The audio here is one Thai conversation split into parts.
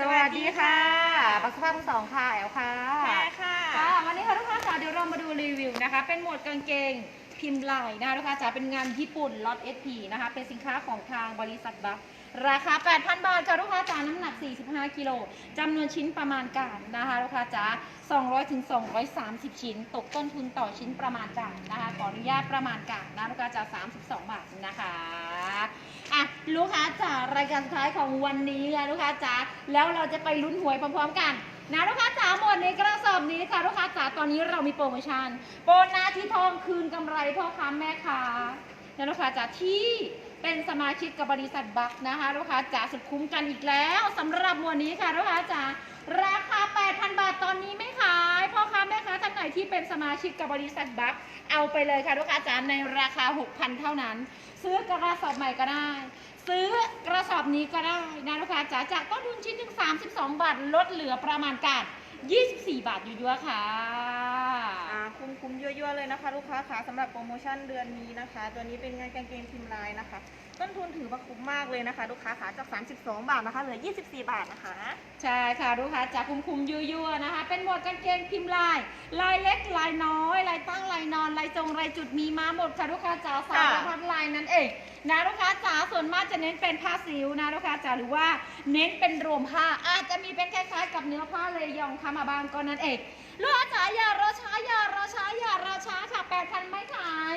สวัสดีค่ะปักสภาพทั้งสองค่ะแอลค่ะแพ้ค่ะค่ะ วันนี้ค่ะลูกค้าจ๋าเดี๋ยวเรามาดูรีวิวนะคะ เป็นหมวดกางเกงพิมพ์ลายนะคะลูกค้าจ๋าเป็นงานญี่ปุ่นล็อต SP นะคะ เป็นสินค้าของทางบริษัทบัค ราคา 8,000 บาทค่ะลูกค้าจ๋าน้ำหนัก 45 กิโลจำนวนชิ้นประมาณการนะคะลูกค้าจ๋า200ถึง230 ชิ้น ตกต้นทุนต่อชิ้นประมาณการนะคะขออนุญาตประมาณการนะลูกค้าจ๋า32 บาทนะคะอะลูกค้าจ๋ารายการสุดท้ายของวันนี้ค่ะลูกค้าจ๋าแล้วเราจะไปลุ้นหวยพร้อมๆกันนะลูกค้าจ๋าหมดในกระสอบนี้ค่ะลูกค้าจ๋าตอนนี้เรามีโปรโมชั่น โปรหนาที่ทองคืนกำไรพ่อค้าแม่ค้านะลูกค้าจ๋าที่ เป็นสมาชิกกับบริษัทบัคนะคะลูกค้าจ๋าสุดคุ้มกันอีกแล้วสำหรับหมวดนี้ค่ะลูกค้าจ๋าราคา 8,000 บาทตอนนี้ไม่ขายพ่อค้าแม่ค้าท่านไหนที่เป็นสมาชิกกับบริษัทบัคเอาไปเลยค่ะลูกค้าจ๋าในราคา 6,000 เท่านั้น ซื้อกระสอบใหม่ก็ได้ ซื้อกระสอบนี้ก็ได้นะลูกค้าจ๋าจากต้นทุนชิ้นหนึ่ง32 บาทลดเหลือประมาณการ24 บาทอยู่ด้วยค่ะ คุ้มคุ้มเยอะๆเลยนะคะ ลูกค้าขาสำหรับโปรโมชั่นเดือนนี้นะคะ ตัวนี้เป็นงานกางเกงพิมพ์ลายนะคะต้น ถือว่าคุ้มมากเลยนะคะ ลูกค้าค่ะจาก 32 บาทนะคะเหลือ 24 บาทนะคะ ใช่ค่ะลูกค้าจากคุ้มคุมๆยั่วๆนะคะ เป็นหมวดกางเกงพิมพ์ลาย ลายเล็กลายน้อยลายตั้งลายนอนลายจงลายจุดมีมาหมดค่ะลูกค้าจ๋าสารพัดลายนั่นเองนะลูกค้าจ๋าส่วนมากจะเน้นเป็นผ้าซิวนะลูกค้าจ๋าหรือว่าเน้นเป็นรวมผ้าอาจจะมีเป็นคล้ายๆ กับเนื้อผ้าเลยยองค่ะมาบางก็นั่นเองลูกค้าจ๋าอย่ารอช้าอย่ารอช้าอย่ารอช้าค่ะ8,000ไม่ขาย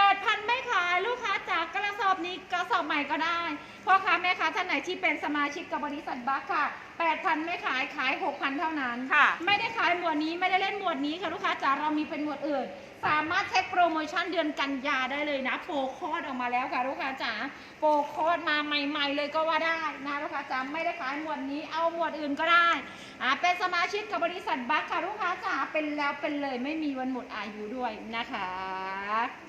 8,000ไม่ขายลูกค้าจากกระสอบนี้กระสอบใหม่ก็ได้พ่อค้าแม่ค้าท่านไหนที่เป็นสมาชิกกับบริษัทบัคค่ะ8,000 ไม่ขายขาย 6,000 เท่านั้น ค่ะ ไม่ได้ขายหมวดนี้ไม่ได้เล่นหมวดนี้ค่ะลูกค้าจ๋าเรามีเป็นหมวดอื่น สามารถเช็คโปรโมชั่นเดือนกันยาได้เลยนะ โปรโคดออกมาแล้วค่ะลูกค้าจ๋าโปรโคดมาใหม่ๆเลยก็ว่าได้นะลูกค้าจ๋าไม่ได้ขายหมวดนี้เอาหมวดอื่นก็ได้อ่าเป็นสมาชิกกับบริษัทบัคค่ะลูกค้าจ๋าเป็นแล้วเป็นเลยไม่มีวันหมดอายุด้วยนะคะ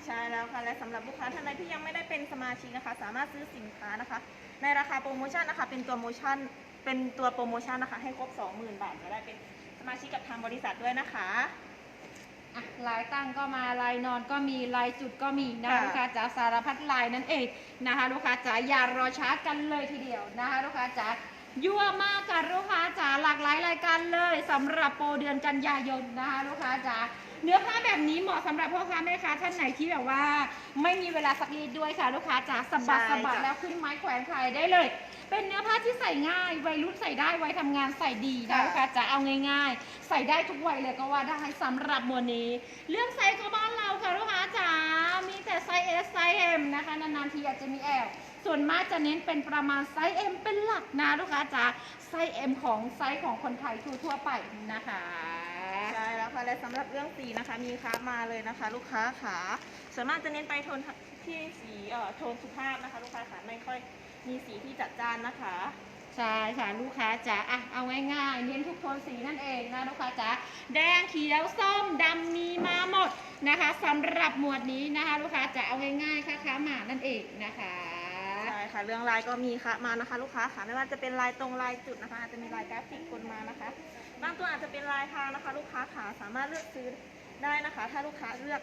ใช่แล้วค่ะ และสำหรับลูกค้าท่านใดที่ยังไม่ได้เป็นสมาชิกนะคะ สามารถซื้อสินค้านะคะ ในราคาโปรโมชั่นนะคะ เป็นตัวโมชั่น เป็นตัวโปรโมชั่นนะคะ ให้ครบ 20,000 บาทจะได้เป็นสมาชิกกับทางบริษัทด้วยนะคะอะลายตั้งก็มาลายนอนก็มีลายจุดก็มีนะค่ะลูกค้าจ๋าสารพัดลายนั่นเองนะคะลูกค้าจ๋าอย่ารอช้ากันเลยทีเดียวนะคะลูกค้าจ๋ายั่วมากค่ะลูกค้าจ๋าหลากหลายรายการเลยสำหรับโปรเดือนกันยายนนะคะลูกค้าจ๋า เนื้อผ้าแบบนี้เหมาะสำหรับพ่อค้าแม่ค้าท่านไหนที่แบบว่า ไม่มีเวลาสักรีดด้วยค่ะ ลูกค้าจ๋าสะบัดใช่สะบัดจ้ะ แล้วขึ้นไม้แขวนขายได้เลย เป็นเนื้อผ้าที่ใส่ง่าย วัยรุ่นใส่ได้วัยทำงานใส่ดีนะลูกค้าจ๋าเอาง่าย ๆ ใส่ได้ทุกวัยเลยก็ว่าได้สำหรับหมวดนี้ เรื่องไซส์ก็บ้านเราค่ะลูกค้าจ๋ามีแต่ไซส์ S ไซส์ M นะคะนานๆทีอาจจะมี L ส่วนมากจะเน้นเป็นประมาณไซส์ M เป็นหลักนะลูกค้าจ๋าไซส์ M ของไซส์ของคนไทยทั่วๆไปนะคะ แล้วค่ะและสำหรับเรื่องสีนะคะ มีค้ามาเลยนะคะ ลูกค้าขาส่วนมากจะเน้นไปโทนที่สีเอ่อโทนสุภาพนะคะ ลูกค้าขาไม่ค่อยมีสีที่จัดจ้านนะคะใช่ค่ะลูกค้าจ๋าอะเอาง่ายๆเน้นทุกโทนสีนั่นเองนะลูกค้าจ๋าแดงเขียวส้มดำมีมาหมดนะคะสำหรับหมวดนี้นะคะ ลูกค้าจ๋าเอาง่ายๆค่ะค้ามานั่นเองนะคะใช่ค่ะเรื่องลายก็มีค่ะมานะคะ ลูกค้าขาไม่ว่าจะเป็นลายตรงลายจุดนะคะอาจจะมีลายกราฟิกคนมานะคะ บางตัวอาจจะเป็นลายทางนะคะ ลูกค้าขาสามารถเลือกซื้อได้นะคะ ถ้าลูกค้าเลือก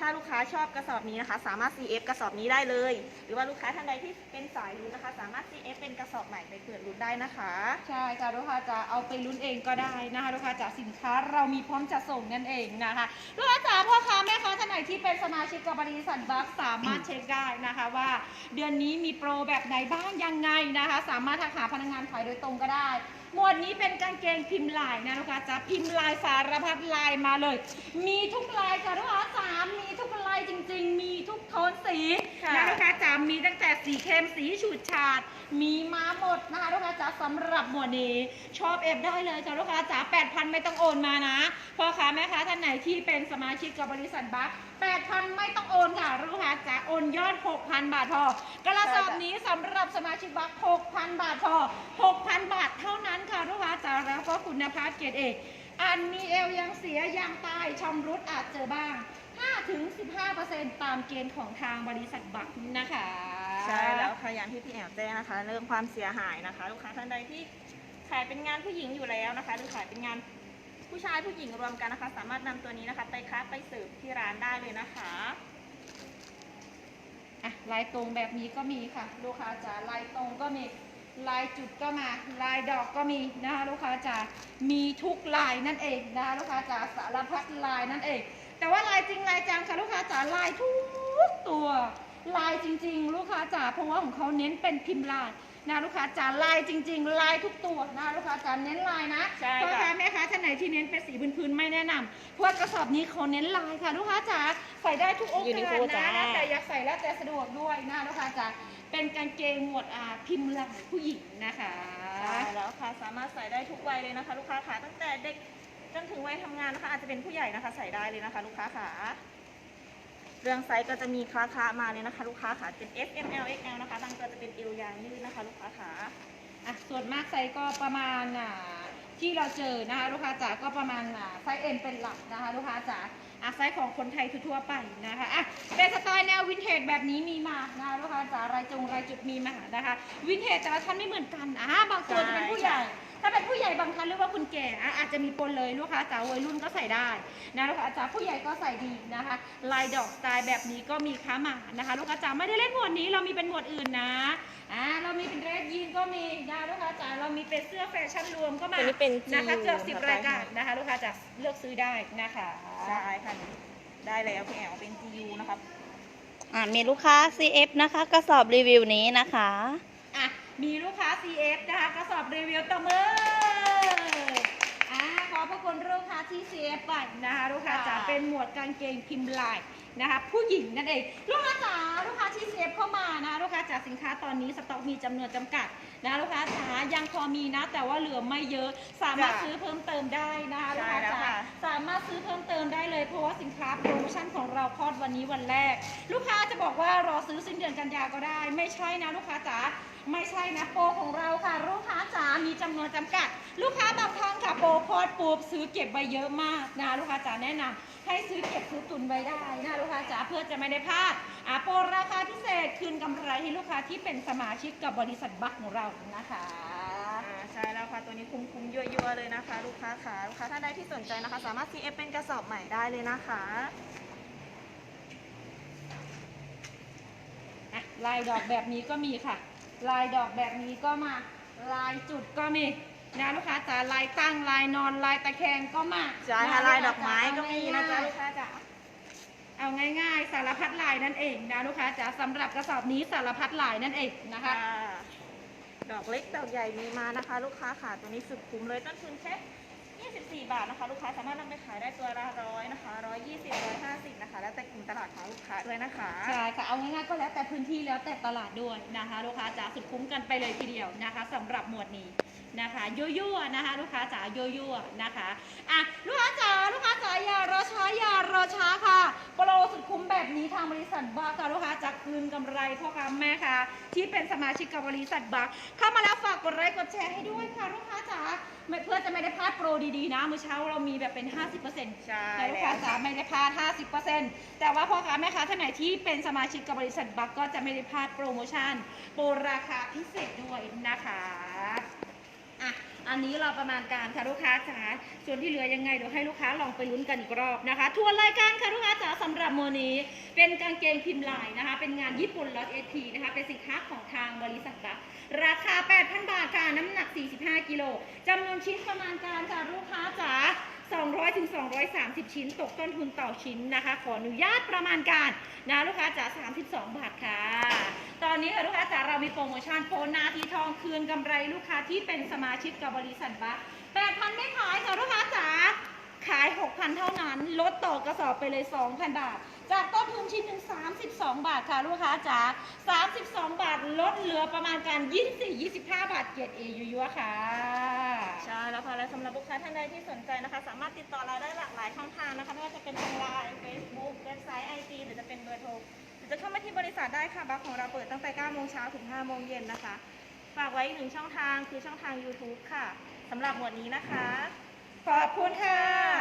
ถ้าลูกค้าชอบกระสอบนี้นะคะ สามารถ CF กระสอบนี้ได้เลย หรือว่าลูกค้าท่านใดที่เป็นสายลุ้นนะคะ สามารถ CF เป็นกระสอบใหม่ไปเปิดลุ้นได้นะคะ ใช่ค่ะลูกค้าจะเอาไปลุ้นเองก็ได้นะคะลูกค้าจ๋าสินค้าเรามีพร้อมจะส่งนั่นเองนะคะลูกค้าจ๋าพ่อค้าแม่ค้าท่านไหนที่เป็นสมาชิกกับบริษัทบัคสามารถเช็คได้นะคะว่า เดือนนี้มีโปรแบบไหนบ้างยังไงนะคะ สามารถทักหาพนักงานขายโดยตรงก็ได้ หมวดนี้เป็นกางเกงพิมพ์ลายนะลูกค้าจ๋าพิมพ์ลายสารพัดลายมาเลย มีทุกลายค่ะลูกค้าจ๋ามีทุกลายจริง ๆ มีทุกโทนสีค่ะนะลูกค้าจ๋ามีตั้งแต่สีเข้มสีฉูดฉาด มีมาหมดนะคะลูกค้าจ๋าสำหรับหมวดนี้ชอบเอฟได้เลยค่ะลูกค้าจ๋า8,000ไม่ต้องโอนมานะพ่อค้าแม่ค้าท่านไหนที่เป็นสมาชิกกับบริษัทบัค8,000ไม่ต้องโอนค่ะลูกค้าจ๋าโอนยอด6,000บาทพอกระสอบนี้สำหรับสมาชิกบัค6,000บาทพอ6,000บาทเท่านั้น คุณภาพเกรดเอกอันมีเอวยังเสียยางตายชำรุดอาจเจอบ้าง 5-15%ตามเกณฑ์ของทางบริษัทบัคนะคะ ใช่แล้วค่ะอย่างที่พี่แอบแจ้งนะคะ เรื่องความเสียหายนะคะ ลูกค้าท่านใดที่ขายเป็นงานผู้หญิงอยู่แล้วนะคะ หรือขายเป็นงานผู้ชายผู้หญิงรวมกันนะคะ สามารถนำตัวนี้นะคะ ไปค้าไปเสิร์ฟที่ร้านได้เลยนะคะอะลายตรงแบบนี้ก็มีค่ะ ลูกค้าจ๋าลายตรงก็มี ลายจุดก็มาลายดอกก็มีนะคะลูกค้าจ๋ามีทุกลายนั่นเองนะคะลูกค้าจ๋าสารพัดลายนั่นเอง แต่ว่าลายจริงลายจังค่ะลูกค้าจ๋าลายทุกตัว ลายจริง ๆ ลูกค้าจ๋าเพราะว่าของเขาเน้นเป็นพิมพ์ลาย นะลูกค้าจ๋าลายจริง ๆ ลายทุกตัวนะลูกค้าจ๋าเน้นลายนะใช่ค่ะ พ่อค้าแม่ค้าท่านไหนที่เน้นเป็นสีพื้นๆไม่แนะนำเพราะว่ากระสอบนี้เขาเน้นลายค่ะ ลูกค้าจ๋าใส่ได้ทุกโอกาสนะแล้วแต่อยากใส่แล้วแต่สะดวกด้วยนะลูกค้าจ๋าเป็นกางเกงหมวดอ่าพิมพ์ลายผู้หญิงนะคะ ใช่แล้วค่ะสามารถใส่ได้ทุกวัยเลยนะคะ ลูกค้าขาตั้งแต่เด็กจนถึงวัยทำงานนะคะ อาจจะเป็นผู้ใหญ่นะคะ ใส่ได้เลยนะคะ ลูกค้าขา เรื่องไซส์ก็จะมีคลาคามาเลยนะคะ ลูกค้าขาเป็น S M L X L นะคะบางตัวจะเป็นเอวยางยืดนะคะ ลูกค้าขาอะส่วนมากไซส์ก็ประมาณอ่าที่เราเจอนะคะ ลูกค้าจ๋าก็ประมาณอ่าไซส์เอ็มเป็นหลักนะคะ ลูกค้าจ๋าอะไซส์ของคนไทยทั่วๆไปนะคะอะเป็นสไตล์แนววินเทจแบบนี้มีมานะคะลูกค้าจ๋ารายจงรายจุดมีมานะคะ วินเทจแต่ละท่านไม่เหมือนกันอะบางตัวจะเป็นผู้ใหญ่ ถ้าเป็นผู้ใหญ่บางท่านหรือว่าคุณแก่อะอาจจะมีปนเลยลูกค้าจ๋าวัยรุ่นก็ใส่ได้นะลูกค้าจ๋าผู้ใหญ่ก็ใส่ดีนะคะ ลายดอกสไตล์แบบนี้ก็มีค้ามานะคะ ลูกค้าจ๋าไม่ได้เล่นหมวดนี้เรามีเป็นหมวดอื่นนะอ่าเรามีเป็นเดรสยีนก็มีนะลูกค้าจ๋าเรามีเป็นเสื้อแฟชั่นรวมก็มาตัวนี้เป็นนะคะ GU เกือบสิบค่ะรายการนะคะ ลูกค้าจ๋าเลือกซื้อได้นะคะใช่ค่ะได้แล้วพี่แอลเป็น GU นะครับอ่ามีลูกค้า CF นะคะ กระสอบรีวิวนี้นะคะอะ มีลูกค้า CF นะคะกระสอบรีวิวตะมือ ขอพระคุณลูกค้าที่ CF ไปนะคะลูกค้าจ๋าค่ะเป็นหมวดกางเกงพิมพ์ลายนะคะผู้หญิงนั่นเองลูกค้าจ๋าลูกค้าที่ CF เข้ามานะลูกค้าจ๋าสินค้าตอนนี้สต็อกมีจำนวนจำกัดนะลูกค้าจ๋ายังพอมีนะ แต่ว่าเหลือไม่เยอะสามารถจ้ะซื้อเพิ่มเติมได้นะคะลูกใช่ค้าแล้วจ๋าค่ะสามารถซื้อเพิ่มเติมได้เลยเพราะว่าสินค้าโปรโมชั่นของเราคลอดวันนี้วันแรก ลูกค้าจะบอกว่ารอซื้อสิ้นเดือนกันยาก็ได้ ไม่ใช่นะลูกค้าจ๋าไม่ใช่นะโปรของเราค่ะลูกค้าจ๋ามีจำนวนจำกัด ลูกค้าบางท่านค่ะโปรคลอดปุ๊บซื้อเก็บไว้เยอะมากนะลูกค้าจ๋าแนะนำให้ซื้อเก็บซื้อตุนไว้ได้นะลูกค้าจ๋าเพื่อจะไม่ได้พลาดอะโปรราคาพิเศษคืนกำไรให้ลูกค้าที่เป็นสมาชิกกับบริษัทบัคของเรานะคะอ่าใช่แล้วค่ะตัวนี้คุ้มคุ้มๆยั่วๆเลยนะคะ ลูกค้าขาลูกค้าท่านใดที่สนใจนะคะ สามารถ CF เป็นกระสอบใหม่ได้เลยนะคะอะลายดอกแบบนี้ก็มีค่ะ ลายดอกแบบนี้ก็มา ลายจุดก็มี นะลูกค้าจ๋าลายตั้งลายนอนลายตะแคงก็มาใช่ค่ะนลายลูดอกไม้ก็มีนะจ๊ะเอาลูกค้าจ๋าเอาง่ายๆ สารพัดลายนั่นเองนะลูกค้าจ๋าสำหรับกระสอบนี้สารพัดลายนั่นเองนะคะค่ะดอกเล็กดอกใหญ่มีมานะคะ ลูกค้าขาตัวนี้สุดคุ้มเลยต้นทุนแค่24 บาทนะคะ ลูกค้าสามารถนำไปขายได้ตัวละร้อยนะคะ120 150นะคะ แล้วแต่กลุ่มตลาดของลูกค้าด้วยนะคะใช่ค่ะเอาง่ายๆก็แล้วแต่พื้นที่แล้วแต่ตลาดด้วยนะคะ ลูกค้าจ๋าสุดคุ้มกันไปเลยทีเดียวนะคะสำหรับหมวดนี้ นะคะยั่วๆนะคะ ลูกค้าจ๋ายั่วๆนะคะอะลูกค้าจ๋าลูกค้าจ๋าอย่ารอช้าอย่ารอช้าค่ะโปรสุดคุ้มแบบนี้ทางบริษัทบัคค่ะลูกค้าจะคืนกำไรพ่อค้าแม่ค้าที่เป็นสมาชิกกับบริษัทบัคเข้ามาแล้วฝากกดไลค์กดแชร์ให้ด้วยค่ะลูกค้าจ๋าไม่เพื่อจะไม่ได้พลาดโปรดีๆนะมื้อเช้าเรามีแบบเป็น 50%ใช่แต่ลูกค้าจ๋าไม่ได้พลาด 50%แต่ว่าพ่อค้าแม่ค้าท่านไหนที่เป็นสมาชิกกับบริษัทบัคก็จะไม่ได้พลาดโปรโมชั่นโปรราคาพิเศษด้วยนะคะ อันนี้เราประมาณการค่ะลูกค้าจ๋าส่วนที่เหลือยังไงเดี๋ยวให้ลูกค้าลองไปลุ้นกันอีกรอบนะคะทวนรายการค่ะลูกค้าจ๋าสำหรับโมนี้ เป็นกางเกงพิมพ์ลายนะคะ เป็นงานญี่ปุ่นลอตเอทีนะคะ เป็นสินค้าของทางบริษัทราคา 8,000 บาทค่ะ น้ำหนัก 45 กิโลจำนวนชิ้นประมาณการค่ะลูกค้าจ๋า 200ถึง230 ชิ้น ตกต้นทุนต่อชิ้นนะคะ ขออนุญาตประมาณการนะลูกค้าจ๋า32 บาทค่ะ ตอนนี้ค่ะลูกค้าจ๋าเรามีโปรโมชั่นโปรนาทีทองคืนกำไรลูกค้าที่เป็นสมาชิกกับบริษัทบัค8,000 ไม่ขายค่ะลูกค้าจ๋าขาย 6,000 เท่านั้น ลดต่อกระสอบไปเลย 2,000 บาท จากต้นทุนชิ้นหนึ่ง32 บาทค่ะลูกค้าจ๋า32 บาทลดเหลือประมาณการ 24-25 บาทเกียรติเอยัวค่ะ ใช่แล้วค่ะและ สำหรับลูกค้าท่านใดที่สนใจนะคะ สามารถติดต่อเราได้หลากหลายช่องทางนะคะไม่ว่าจะเป็นทางไลน์ Facebook เว็บไซต์ไอจีหรือจะเป็นเบอร์โทรหรือจะเข้ามาที่บริษัทได้ค่ะบัคของเราเปิดตั้งแต่9โมงเช้าถึง5โมงเย็นนะคะ ฝากไว้อีกหนึ่งช่องทางคือช่องทาง YouTube ค่ะสำหรับหมวดนี้นะคะ ขอบคุณค่ะ